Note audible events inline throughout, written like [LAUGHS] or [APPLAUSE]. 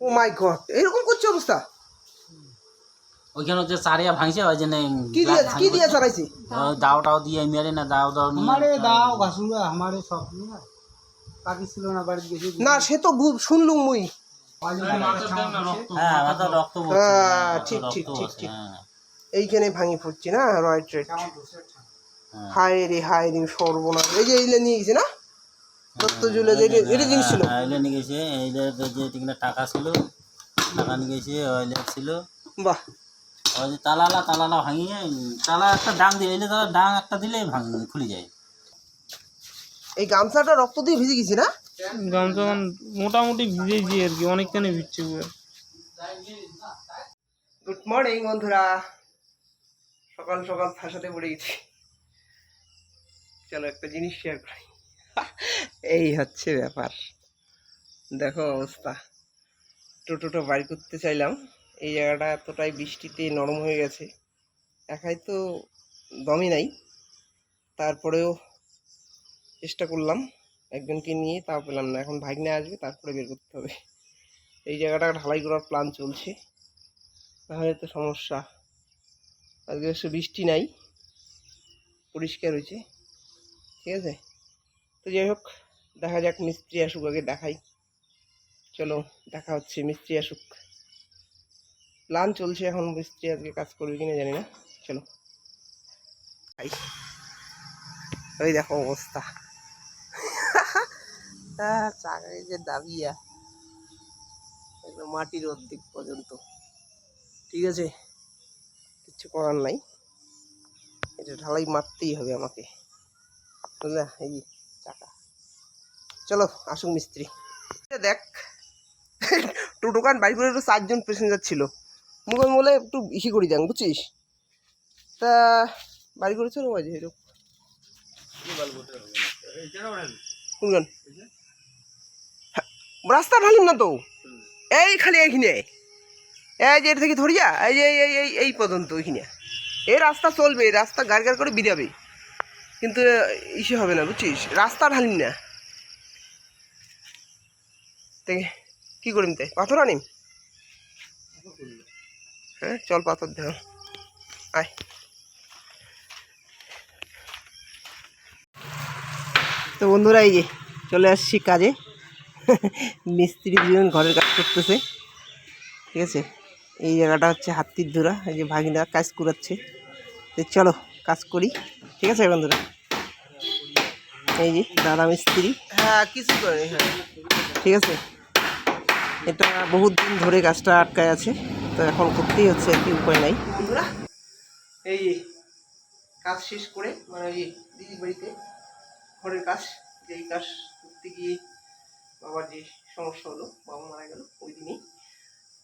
O my God এরকম করছে অবস্থা? ওইখানে চারিয়া ভাঙছে ওই জন্য কি দিয়ে কি দিয়ে দাও টাও দিয়ে মেরে না দাও দাও আমারে দাও আমারে সব ছিল না বাড়ি না সে তো শুনলুম মুই। হ্যাঁ, হ্যাঁ, হ্যাঁ, ঠিক ঠিক ঠিক এইখানে ভাঙি পড়ছি না রাইট রাইট হায় রে হায় রে সর্বনাশ। এই যে এইলে নিয়ে গেছে না? দত্ত জুলে যে এটা- এটা জিনিস ছিল। নিয়ে গেছে এইলে যে তিনটা টাকা ছিল টাকা নিয়ে গেছে ওইলে ছিল। বাহ। ওই যে তালালা তালালা ভাঙিয়ে তালা একটা ডাং দিয়ে এলে তালা ডাং একটা দিলে ভাঙ খুলে যায়। এই গামছাটা রক্ত দিয়ে ভিজে গেছে না? গামছা মোটামুটি ভিজেছি আর কি অনেকখানি ভিজছে গুড মর্নিং বন্ধুরা। সকাল সকাল ফাঁসাতে পড়ে গেছি। চলো একটা জিনিস শেয়ার করি। এই হচ্ছে ব্যাপার। দেখো অবস্থা। টোটোটা বাড়ি করতে চাইলাম। এই জায়গাটা এতটাই বৃষ্টিতে নরম হয়ে গেছে। একাই তো দমই নাই। তারপরেও চেষ্টা করলাম। একজনকে নিয়ে তাও পেলাম না। এখন ভাগ্নে আসবে, তারপরে বের করতে হবে। এই জায়গাটা ঢালাই করার প্ল্যান চলছে। তাহলে তো সমস্যা। আজকে বৃষ্টি নাই। পরিষ্কার হয়েছে। ঠিক আছে? তো যাই হোক, দেখা যাক মিস্ত্রি আসুক, আগে দেখাই। চলো, দেখা হচ্ছে, মিস্ত্রি আসুক। প্ল্যান চলছে এখন, মিস্ত্রি আজকে কাজ করবে কিনা জানি না। চলো। ওই দেখো অবস্থা। [LAUGHS] চাকায় যে দাবিয়া একদম মাটির অর্ধেক পর্যন্ত। ঠিক আছে? কিচ্ছু করার নাই। এটা ঢালাই মারতেই হবে আমাকে। বুঝলে এই চাকা চলো, আসুক মিস্ত্রি। দেখ টোটোকান বাড়ি করে তো চারজন প্যাসেঞ্জার ছিল। মুখে বলে একটু ইসি করি দেন বুঝছিস? তা বাড়ি করে চলো মাঝে এরকম রাস্তা ঢালিম না তো? এই খালি এইখানে। এই যে এটা থেকে ধরিয়া, এই যে এই এই এই পর্যন্ত ওইখানে এই রাস্তা চলবে রাস্তা গাড় গাড় করে বিরাবে কিন্তু ইসে হবে না, বুঝছিস? রাস্তা ঢালিম না। কী করিম তাই পাথর আনিম? হ্যাঁ চল পাথর দেখ আয়। তো বন্ধুরা, এই যে চলে আসছি কাজে। মিস্ত্রি দুজন ঘরের কাজ করতেছে, ঠিক আছে? এই জায়গাটা হচ্ছে হাতির ধরা, এই যে ভাগিনা কাজ করাচ্ছে। তো চলো, কাজ করি। ঠিক আছে বন্ধুরা? এই যে দাদা মিস্ত্রি। হ্যাঁ কিছু করে হ্যাঁ। ঠিক আছে? এটা বহুত দিন ধরে গাছটা আটকায় আছে তো এখন করতেই হচ্ছে আর কি উপায় নাই। বন্ধুরা এই কাজ শেষ করে মানে এই দিদির বাড়িতে ঘরের কাজ যেই কাজ করতে গিয়ে বাবার যে সমস্যা হলো বাবা মারা গেল ওই দিনই।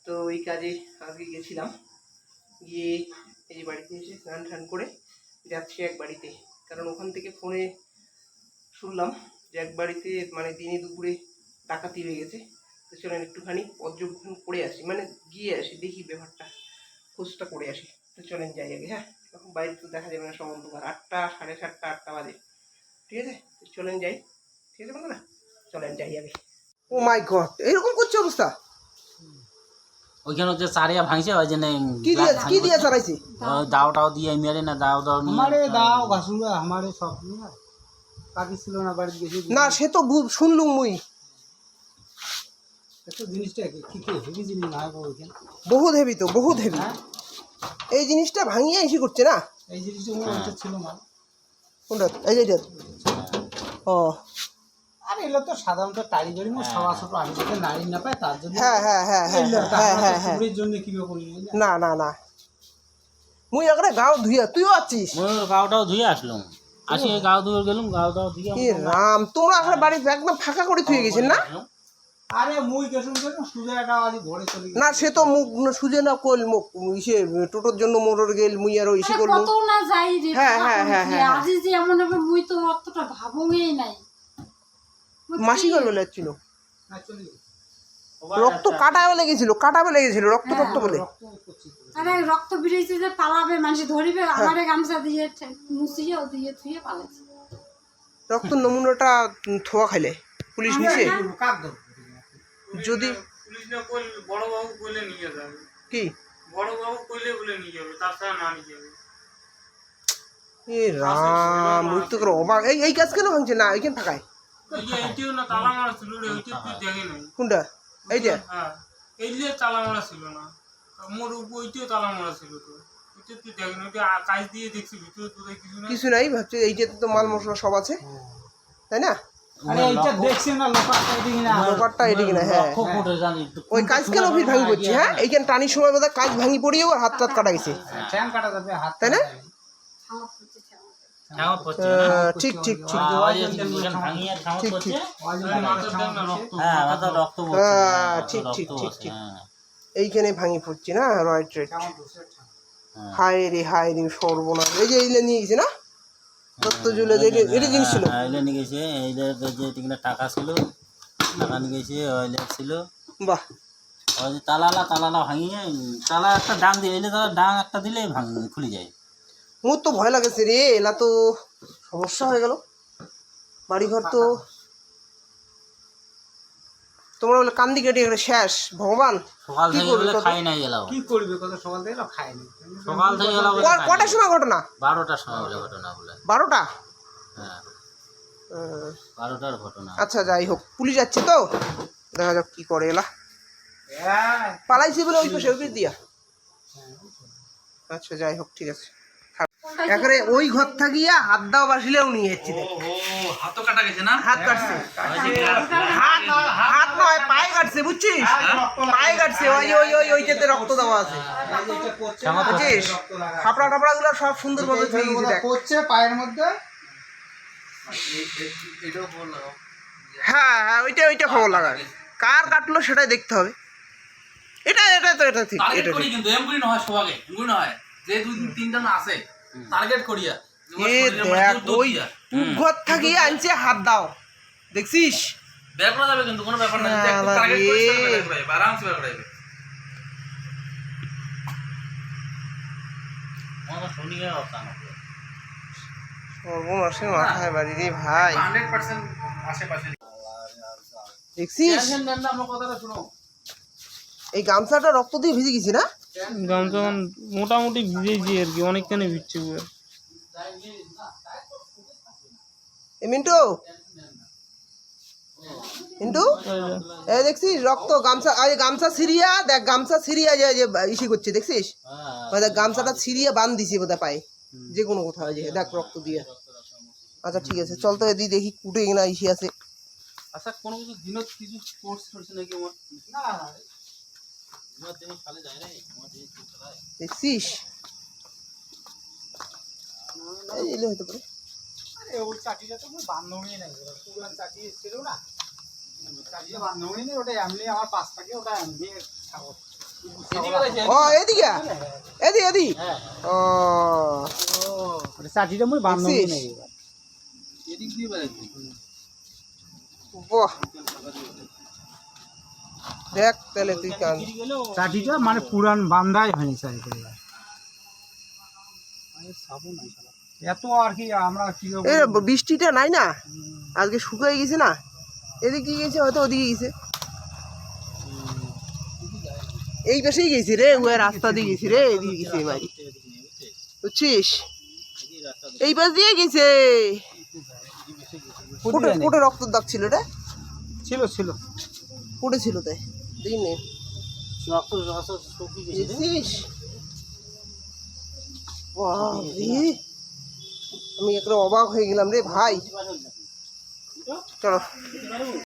তো ওই কাজে আজকে গেছিলাম গিয়ে এই বাড়িতে এসে স্নান টান করে যাচ্ছি এক বাড়িতে। কারণ ওখান থেকে ফোনে শুনলাম যে এক বাড়িতে মানে দিনে দুপুরে ডাকাতি হয়ে গেছে। তো চলেন একটুখানি পর্যবেক্ষণ করে আসি। মানে গিয়ে আসি, দেখি ব্যাপারটা, খোঁজটা করে আসি। তো চলেন যাই আগে হ্যাঁ? তখন বাইরে তো দেখা যাবে না, সব অন্ধকার। আটটা, সাড়ে সাতটা, আটটা বাজে। ঠিক আছে? তো চলেন যাই। ঠিক আছে বন্ধুরা? চলেন যাই আগে। Oh my God! এরকম করছে অবস্থা? ওইখানে যে সারিয়া ভাঙছে ওই যে কি দিয়ে কি দিয়ে সারাইছে দাও টাও দিয়ে মেরে না দাও দাও আমারে দাও ঘাসুঙ্গা আমারে সব কাকি ছিল না বাড়ি গেছে না সে তো শুনলুম মুই। একটা জিনিসটা কি কি হেভি জিনিস না ওইখানে বহুত হেভি তো বহুত হেভি হ্যাঁ? এই জিনিসটা ভাঙিয়ে এসে করছে না? এই জিনিসটা হ্যাঁ। ছিল মাল। কোনটা? এই যে ও। আর এগুলো তো সাধারণত টালি সবা ছোট আমি যাতে নারী না পায় তার জন্য হ্যাঁ হ্যাঁ হ্যাঁ হ্যাঁ হ্যাঁ হ্যাঁ হ্যাঁ। হ্যাঁ জন্য কি করি না না না। মুই একরে গাও ধুইয়া তুইও আছিস? মোর গাওটাও ধুয়ে আসলাম। আসি এই গাও ধুয়ে গেলাম গাওটাও ধুয়ে কি রাম তোমরা এখন বাড়ি একদম ফাঁকা করে থুয়ে গেছেন না? আরে মুই কেসুম আজ ঘরে চলে না সে তো মুখ সুজে না কইল মুখ ইসে টোটোর জন্য মোটর গেল মুই আরও ইসে করলু কত না যাই রে হ্যাঁ, হ্যাঁ, হ্যাঁ, হ্যাঁ। আজি যে এমন হবে মুই তো অতটা ভাবুই নাই। মাসি গেল লাগছিল। না চলে গেছে। রক্ত কাটাবে লেগেছিল কাটাবে লেগেছিল রক্ত রক্ত বলে। রক্ত আরে রক্ত বেরিয়েছে যে পালাবে মানুষ ধরিবে আমারে গামছা দিয়ে মুছিয়ে ও দিয়ে থুয়ে পালাইছে। রক্ত নমুনাটা থোয়া খাইলে পুলিশ নিছে? ধর যদি না কইলে বড় বাবু কইলে নিয়ে যাবে। কি? বড় বাবু কইলে বলে নিয়ে যাবে তাছাড়া না নিয়ে যাবে। এ রাম বুঝতে করে অবাক। এই এই কাজ কেন ভাঙছে? না এইখানে থাকায়। কোনটা? এইটা হ্যাঁ এই যে তালা মারা ছিল না মোর ওইটিও তালা মারা ছিল তো। কিছু নাই। ভাবছি এইটাতে তো মাল মশলা সব আছে। তাই না? হ্যাঁ। লক্ষ ফুটে জানি। ওই কাজ কেন ফির ভাঙি পড়ছে হ্যাঁ? এইখানে টানির সময় বোধহয় কাজ ভাঙি পড়িয়েও আর হাত টাত কাটা গেছে। ঠ্যাং কাটা যাবে হাত তাই না? ঠিক ঠিক ঠিক। ঠিক, হ্যাঁ হ্যাঁ, ঠিক, ঠিক, ঠিক। হ্যাঁ, এইখানে ভাঙি পড়ছে না রাইট রাইট হ্যাঁ। হায় রে হায় রে সর্বনাশ। এই যে এইলে নিয়ে গেছে না? দত্ত জুলে এটা এটা জিনিস ছিল। হ্যাঁ, এইলে নিয়ে গেছে এইলে যে টিকিনা টাকা ছিল টাকা নিয়ে গেছে ওইলে ছিল। বাহ। ওই যে তালালা তালালা ভাঙিয়ে তালা একটা ডাং দিয়ে এলে তালা ডাং একটা দিলে ভাঙ খুলে যায়। মোর তো ভয় লাগেছে রে এলা তো সমস্যা হয়ে গেল। বাড়িঘর তো তোমরা বলে কান্দি কেটে গেলে শেষ। ভগবান সকাল থেকে বলে খাই নাই গেলাম কি করবে কত? সকাল থেকে এলো খায়নি সকাল থেকে গেলাম কটার সময় ঘটনা? বারোটার সময় বলে ঘটনা বলে। বারোটা? হ্যাঁ। ঘটনা। আচ্ছা যাই হোক পুলিশ যাচ্ছে তো। দেখা যাক কি করে এলা। হ্যাঁ। পালাইছি বলে ওই পাশে ওই দিয়া। আচ্ছা যাই হোক ঠিক আছে। একেবারে ওই ঘর থাকিয়া হাত দাও বাসিলেও নিয়ে যাচ্ছি। হাতও কাটা গেছে না? হাত কাটছে। হাত হাত নয় পায়ে কাটছে বুঝছিস? পায়ে কাটছে ওই ওই ওই ওইটাতে রক্ত দেওয়া আছে। বুঝছিস? খাপড়া টাপড়া গুলো সব সুন্দর ভাবে থয়ে গেছে দেখ। করছে পায়ের মধ্যে? হ্যাঁ হ্যাঁ ওইটা ওইটা খবর লাগায় কার কাটলো সেটাই দেখতে হবে। এটা এটা তো এটা ঠিক এটা কিন্তু এমগুলি নয় সবাকে এমগুলি নয় যে দুই তিনটা না আছে টার্গেট করিয়া। এ দেখ ওই ঘর থাকিয়ে আনছে হাত দাও। দেখছিস বের করা যাবে কিন্তু কোনো ব্যাপার না। টার্গেট করিস আরামসে বের করা যাবে আমার শনিবার অবস্থান সর্বনাশের মাথায় বাড়ি রে ভাই। হান্ড্রেড পার্সেন্ট আশেপাশে। দেখছিস আমার কথাটা শুনো। এই গামছাটা রক্ত দিয়ে ভিজে গেছি না? গামছা মোটামুটি ভিজেছি আর কি অনেকখানি ভিজছে এ মিন্টু? মিন্টু? এই দেখছিস রক্ত গামছা আরে গামছা সিরিয়া দেখ গামছা সিরিয়া যে যে ইসি করছে দেখছিস? হ্যাঁ দেখ গামছাটা সিরিয়া বান দিছে বোধহয় পায়ে। যে কোনো কোথাও যে দেখ রক্ত দিয়ে। আচ্ছা ঠিক আছে চল তো এদিকে দেখি কুটে কিনা ইসি আছে। আচ্ছা কোনো কিছু দিনত কিছু কোর্স করছে নাকি আমার? না দেখছিস এলে হতে পারে। আরে ওই চাটিটা তো বান্ধবী নাই পুরান চাটি ছিল না। চাটিটা বান্ধবী নেই ওটা এমনি আমার পাশ থাকে ওটা এমনি খাব। ও এদিকে? এদি এদি। ও। চাটিটা মুই বান্ধবী দেখছিস? এদিক দিয়ে বাহ। দেখ তাহলে তুই কান চাটিটা মানে পুরান বান্ধাই হয়নি এত আর কি আমরা কি বৃষ্টিটা নাই না? আজকে শুকিয়ে গেছে না? এদিকে গেছে হয়তো ওদিকে গেছে। এই পাশেই গেছি রে ওই রাস্তা দিয়ে গেছি রে এদিকে গেছে বাড়ি বুঝছিস? এই পাশ দিয়ে গেছে। ফুটে ফুটে রক্ত দাগ ছিল রে? ছিল ছিল। ফুটে ছিল তাই। দেখি নে রক্ত রক্ত শুকিয়ে গেছে রে। দেখছিস বাবারে, আমি একটা অবাক হয়ে গেলাম রে ভাই চলো